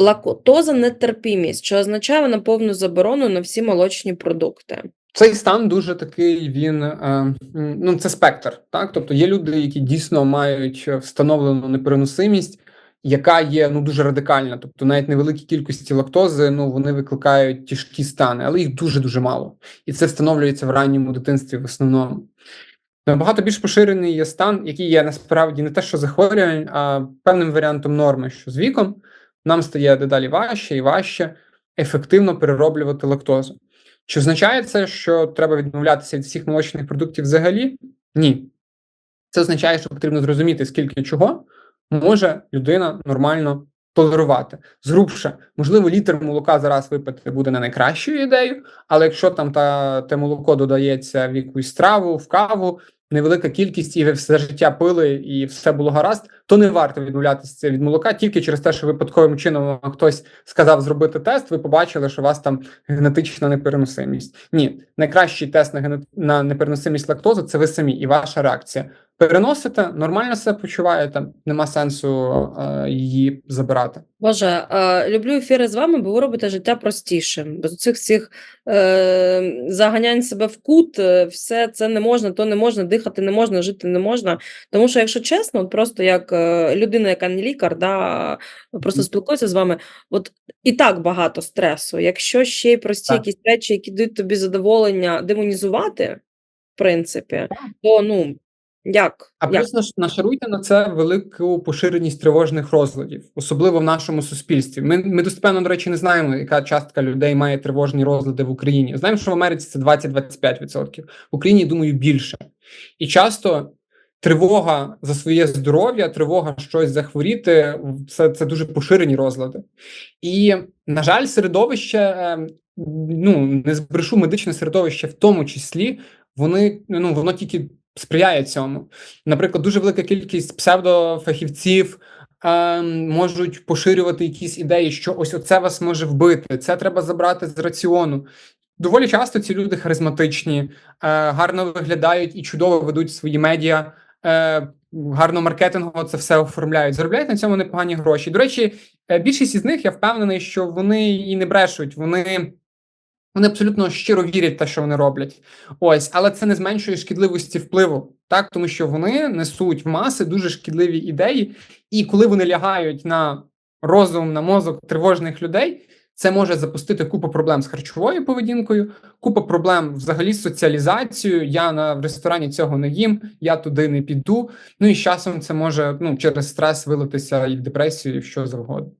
Лактоза нетерпімість, що означає вона повну заборону на всі молочні продукти. Цей стан дуже такий. Він е, ну це спектр. Так, тобто є люди, які дійсно мають встановлену непереносимість, яка є ну дуже радикальна. Тобто, навіть невеликі кількості лактози, ну вони викликають тяжкі стани, але їх дуже дуже мало, і це встановлюється в ранньому дитинстві в основному. Набагато більш поширений є стан, який є насправді не те, що захворювань, а певним варіантом норми, що з віком нам стає дедалі важче і важче ефективно перероблювати лактозу. Чи означає це, що треба відмовлятися від всіх молочних продуктів взагалі? Ні. Це означає, що потрібно зрозуміти, скільки чого може людина нормально толерувати. Згрубше, можливо, літр молока зараз випити буде не найкращою ідеєю, але якщо там та те молоко додається в якусь страву, в каву, невелика кількість, і ви все життя пили, і все було гаразд, то не варто відмовлятися від молока тільки через те, що випадковим чином хтось сказав зробити тест. Ви побачили, що у вас там генетична непереносимість. Ні, найкращий тест на генет... на непереносимість лактози це ви самі і ваша реакція. Переносите, нормально себе почуваєте, нема сенсу е, її забирати. Боже, е, люблю ефіри з вами, бо ви робите життя простішим. Без цих всіх е, заганянь себе в кут, е, все це не можна, то не можна, дихати не можна, жити не можна. Тому що, якщо чесно, от просто як е, людина, яка не лікар, да, просто спілкуюся з вами, от і так багато стресу. Якщо ще й прості Так. якісь речі, які дають тобі задоволення демонізувати, в принципі, то ну як? А плюс наш- нашаруйте на це велику поширеність тривожних розладів, особливо в нашому суспільстві. Ми, ми достеменно, до речі, не знаємо, яка частка людей має тривожні розлади в Україні. Знаємо, що в Америці це 20-25%. В Україні, думаю, більше. І часто тривога за своє здоров'я, тривога щось захворіти це, це дуже поширені розлади. І, на жаль, середовище, е, ну не збрешу медичне середовище, в тому числі, вони ну воно тільки сприяє цьому. Наприклад, дуже велика кількість псевдофахівців е, можуть поширювати якісь ідеї, що ось оце вас може вбити, це треба забрати з раціону. Доволі часто ці люди харизматичні, е, гарно виглядають і чудово ведуть свої медіа. Е, гарно маркетингово це все оформляють. Заробляють на цьому непогані гроші. До речі, е, більшість із них я впевнений, що вони і не брешуть. Вони, вони абсолютно щиро вірять в те, що вони роблять. Ось, але це не зменшує шкідливості впливу, так тому що вони несуть в маси дуже шкідливі ідеї, і коли вони лягають на розум, на мозок тривожних людей. Це може запустити купу проблем з харчовою поведінкою, купа проблем взагалі з соціалізацією. Я на в ресторані цього не їм, я туди не піду. Ну і з часом це може ну через стрес вилитися і в депресію, і що завгодно.